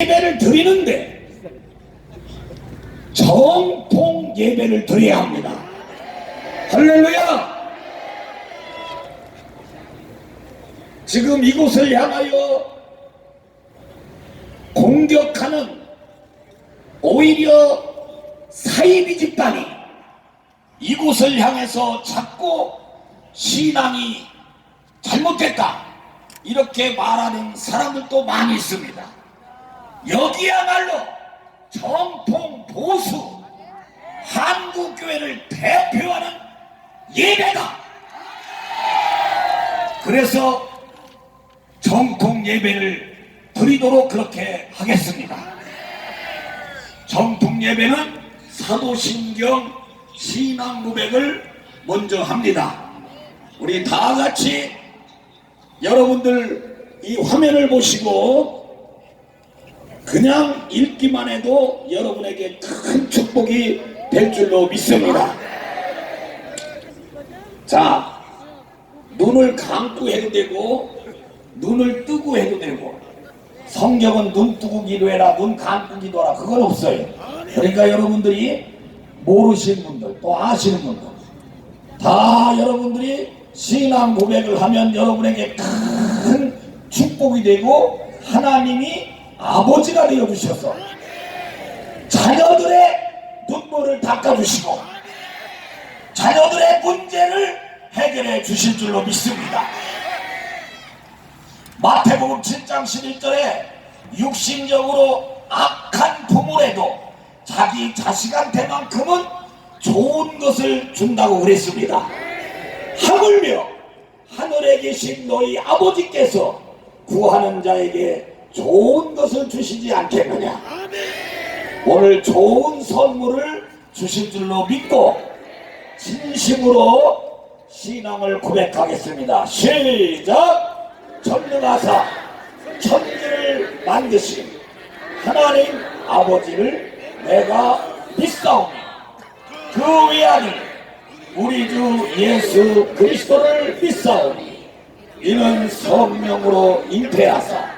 예배를 드리는데 정통 예배를 드려야 합니다. 할렐루야! 지금 이곳을 향하여 공격하는 오히려 사이비 집단이 이곳을 향해서 자꾸 신앙이 잘못됐다 이렇게 말하는 사람들도 많이 있습니다. 여기야말로 정통 보수 한국 교회를 대표하는 예배다. 그래서 정통 예배를 드리도록 그렇게 하겠습니다. 정통 예배는 사도신경 신앙 고백을 먼저 합니다. 우리 다 같이 여러분들 이 화면을 보시고 그냥 읽기만 해도 여러분에게 큰 축복이 될 줄로 믿습니다. 자, 눈을 감고 해도 되고, 눈을 뜨고 해도 되고, 성경은 눈 뜨고 기도해라, 눈 감고 기도하라, 그건 없어요. 그러니까 여러분들이 모르시는 분들, 또 아시는 분들, 다 여러분들이 신앙 고백을 하면 여러분에게 큰 축복이 되고, 하나님이 아버지가 되어주셔서 자녀들의 눈물을 닦아주시고 자녀들의 문제를 해결해 주실 줄로 믿습니다. 마태복음 7장 11절에 육신적으로 악한 부모래도 자기 자식한테만큼은 좋은 것을 준다고 그랬습니다. 하물며 하늘에 계신 너희 아버지께서 구하는 자에게 좋은 것을 주시지 않겠느냐. 오늘 좋은 선물을 주실 줄로 믿고 진심으로 신앙을 고백하겠습니다. 시작! 전능하사 천지를 만드신 하나님 아버지를 내가 믿사오니 그 외아들 우리 주 예수 그리스도를 믿사오니 이는 성령으로 잉태하사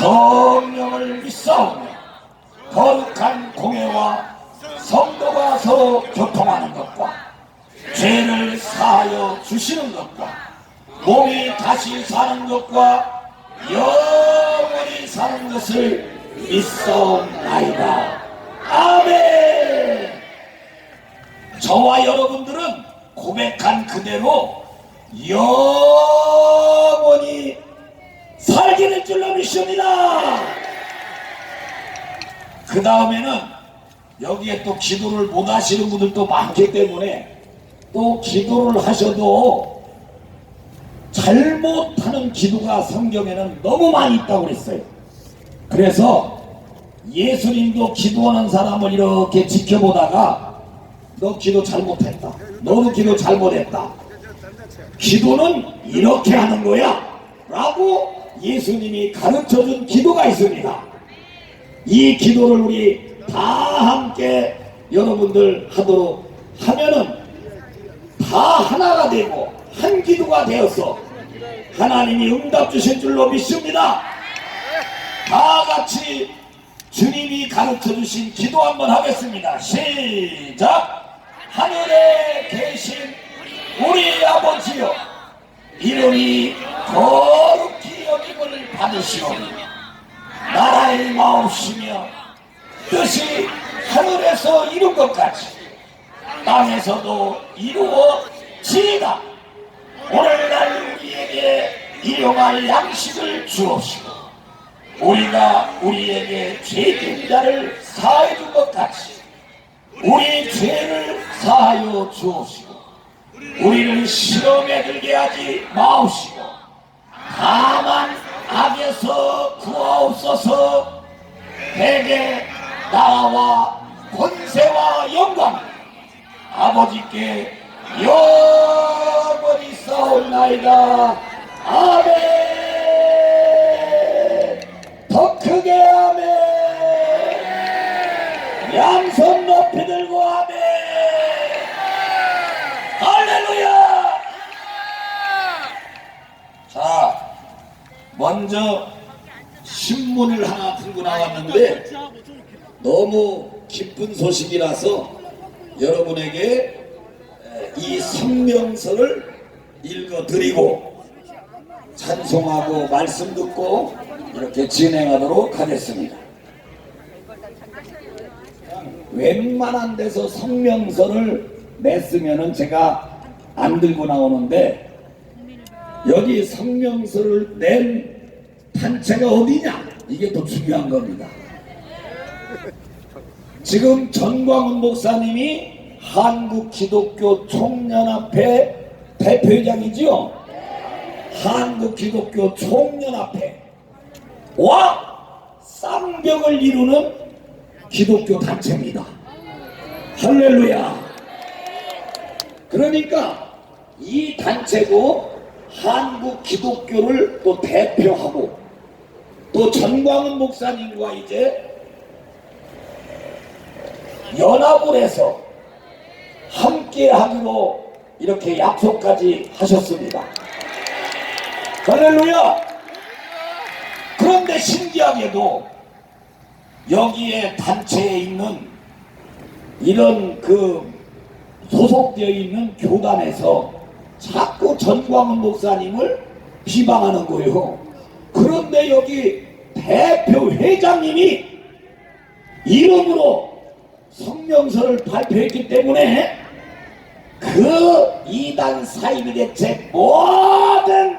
성령을 믿사오며 거룩한 공예와 성도가 서로 교통하는 것과 죄를 사하여 주시는 것과 몸이 다시 사는 것과 영원히 사는 것을 믿사옵나이다. 아멘. 저와 여러분들은 고백한 그대로 영원히 살게 될 믿습니다. 그 다음에는 여기에 또 기도를 못 하시는 분들도 많기 때문에 또 기도를 하셔도 잘못하는 기도가 성경에는 너무 많이 있다고 그랬어요. 그래서 예수님도 기도하는 사람을 이렇게 지켜보다가 너 기도 잘못했다. 너도 기도 잘못했다. 기도는 이렇게 하는 거야. 라고 예수님이 가르쳐 준 기도가 있습니다. 이 기도를 우리 다 함께 여러분들 하도록 하면은 다 하나가 되고 한 기도가 되어서 하나님이 응답 주실 줄로 믿습니다. 다 같이 주님이 가르쳐 주신 기도 한번 하겠습니다. 시작! 하늘에 계신 우리 아버지여 이름이 여김을 받으시오니 나라의 마옵시며 뜻이 하늘에서 이룬 것 같이 땅에서도 이루어지이다. 오늘날 우리에게 일용할 양식을 주옵시고 우리가 우리에게 죄진 자를 사해 준 것 같이 우리 죄를 사하여 주옵시고 우리를 시험에 들게 하지 마옵시고 다만 악에서 구하옵소서. 너에게 나라와 권세와 영광 아버지께 영원히 싸울나이다. 아멘. 더 크게 아멘. 양 먼저 신문을 하나 들고 나왔는데 너무 기쁜 소식이라서 여러분에게 에, 이 성명서를 읽어드리고 찬송하고 말씀 듣고 이렇게 진행하도록 하겠습니다. 웬만한 데서 성명서를 냈으면은 제가 안 들고 나오는데 여기 성명서를 낸 단체가 어디냐? 이게 더 중요한 겁니다. 지금 전광훈 목사님이 한국 기독교 총연합회 대표회장이지요. 한국 기독교 총연합회 와 쌍벽을 이루는 기독교 단체입니다. 할렐루야. 그러니까 이 단체고 한국 기독교를 또 대표하고 또 전광훈 목사님과 이제 연합을 해서 함께 하기로 이렇게 약속까지 하셨습니다. 할렐루야! 그런데 신기하게도 여기에 단체에 있는 이런 그 소속되어 있는 교단에서 자꾸 전광훈 목사님을 비방하는 거예요. 그런데 여기 대표 회장님이 이름으로 성명서를 발표했기 때문에 그 이단 사이비 대책 모든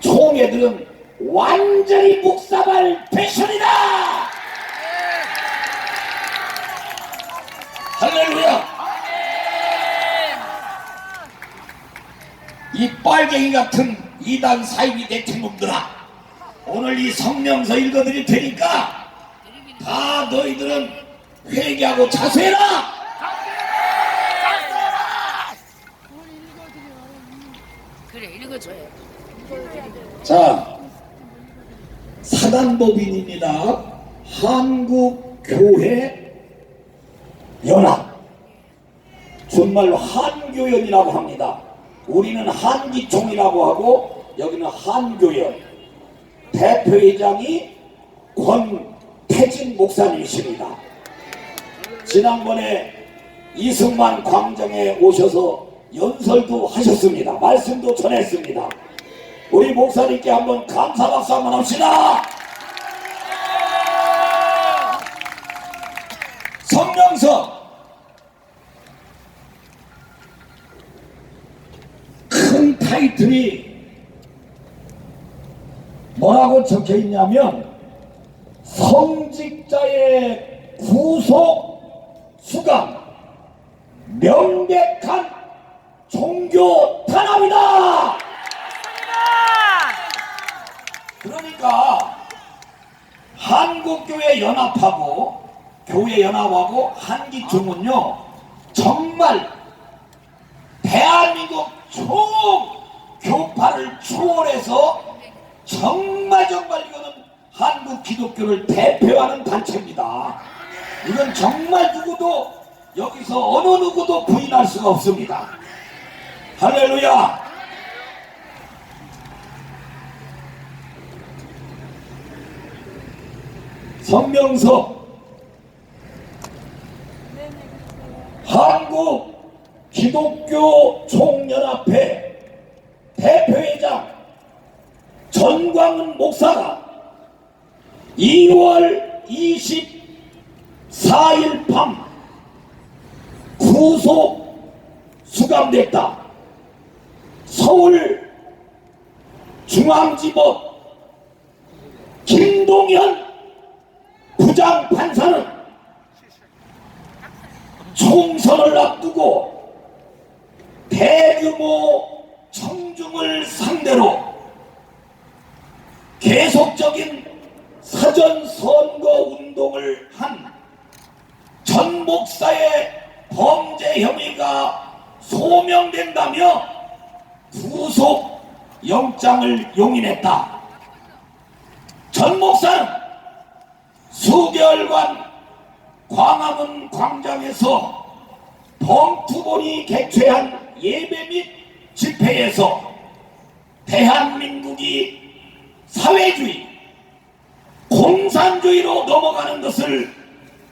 총회들은 완전히 묵사발 패션이다! 할렐루야! 이 빨갱이 같은 이단 사이비 대책놈들아 오늘 이 성명서 읽어드릴 테니까 다 너희들은 회개하고 자수해라! 그래 읽어줘요. 자, 사단법인입니다. 한국교회 연합. 정말로 한교연이라고 합니다. 우리는 한기총이라고 하고 여기는 한교연. 대표회장이 권태진 목사님이십니다. 지난번에 이승만 광장에 오셔서 연설도 하셨습니다. 말씀도 전했습니다. 우리 목사님께 한번 감사 박수 한번 합시다. 성명서 큰 타이틀이 뭐라고 적혀 있냐면 성직자의 구속 수감 명백한 종교 탄압이다. 그러니까 한국교회 연합하고 교회 연합하고 한기총은요 정말 대한민국 총 교파를 초월해서 정말 정말 이거는 한국 기독교를 대표하는 단체입니다. 이건 정말 누구도 여기서 어느 누구도 부인할 수가 없습니다. 할렐루야! 성명서 한국 기독교 총연합회 대표회장 전광훈 목사가 2월 24일 밤 구속 수감됐다. 서울 중앙지법 김동현 부장 판사는 총선을 앞두고 대규모 청중을 상대로 계속적인 사전 선거 운동을 한 전 목사의 범죄 혐의가 소명된다며 구속 영장을 용인했다. 전 목사는 수개월간 광화문 광장에서 범투본이 개최한 예배 및 집회에서 대한민국이 사회주의, 공산주의로 넘어가는 것을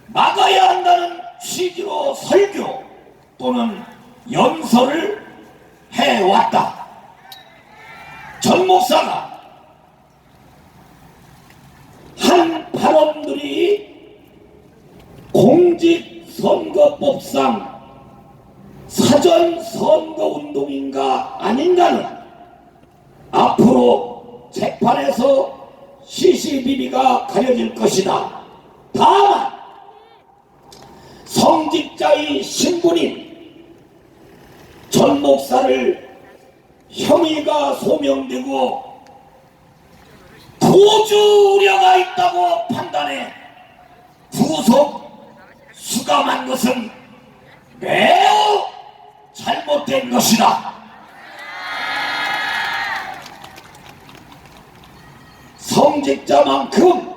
막아야 한다는 취지로 설교 또는 연설을 해왔다. 전 목사가 한 발언들이 공직선거법상 사전 선거운동인가 아닌가는 앞으로 재판에서 CCBB가 가려질 것이다. 다만 성직자의 신분인 전 목사를 혐의가 소명되고 도주 우려가 있다고 판단해 구속 수감한 것은 매우 잘못된 것이다. 성직자만큼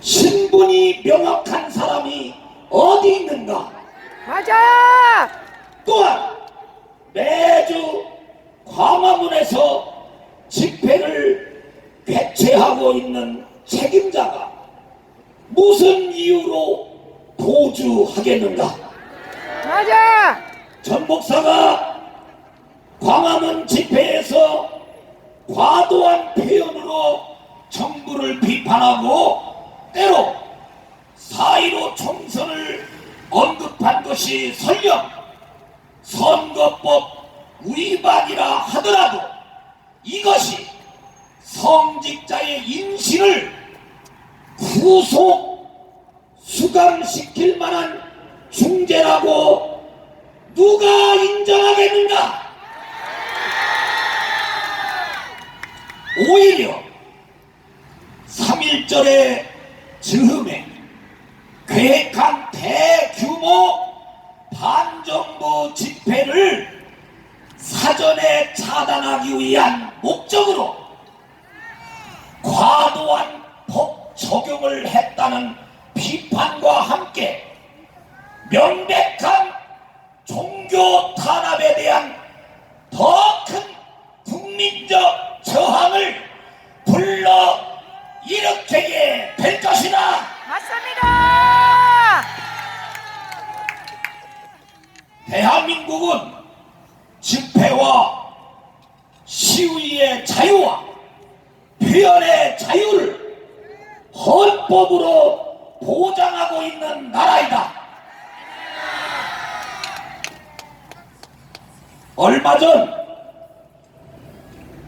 신분이 명확한 사람이 어디 있는가? 맞아! 또한 매주 광화문에서 집회를 개최하고 있는 책임자가 무슨 이유로 도주하겠는가? 맞아! 전 목사가 광화문 집회에서 과도한 표현으로 정부를 비판하고 때로 4.15 총선을 언급한 것이 설령 선거법 위반이라 하더라도 이것이 성직자의 인신을 구속 수감시킬 만한 중재라고 누가 인정하겠는가? 오히려 3.1절의 즈음에 계획한 대규모 반정부 집회를 사전에 차단하기 위한 목적으로 과도한 법 적용을 했다는 비판과 함께 명백 표현의 자유를 헌법으로 보장하고 있는 나라이다. 얼마 전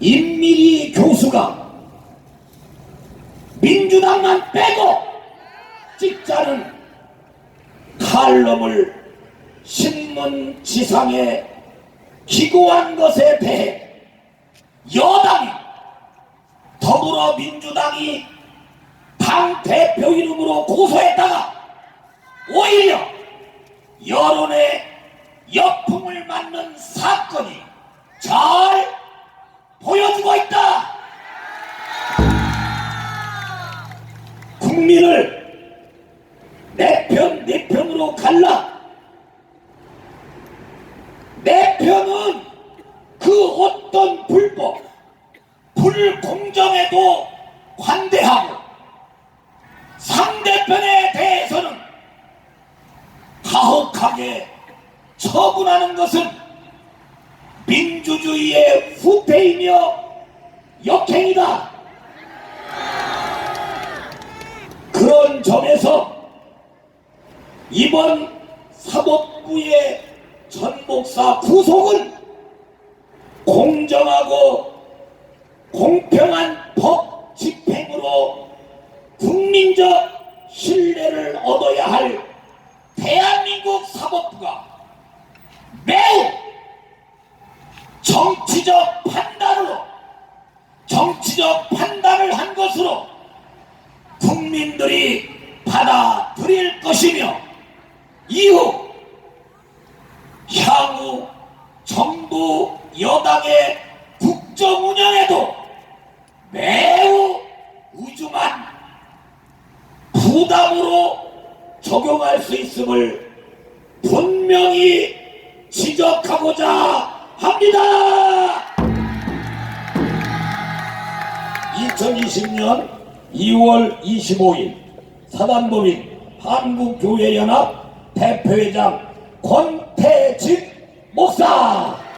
임미리 교수가 민주당만 빼고 찍자는 칼럼을 신문 지상에 기고한 것에 대해 여당이 더불어민주당이 당 대표 이름으로 고소했다가 오히려 여론의 역풍을 맞는 사건이 잘 보여주고 있다. 국민을 내 편, 내 편으로 갈라. 내 편은 그 어떤 불법, 불공정에도 관대하고 상대편에 대해서는 가혹하게 처분하는 것은 민주주의의 후퇴이며 역행이다. 그런 점에서 이번 사법부의 전 목사 구속은 공정하고 국민들이 받아들일 것이며 이후 향후 정부 여당의 국정 운영에도 매우 우중한 부담으로 적용할 수 있음을 분명히 지적하고자 합니다. 2020년 2월 25일 사단법인 한국교회연합 대표회장 권태직 목사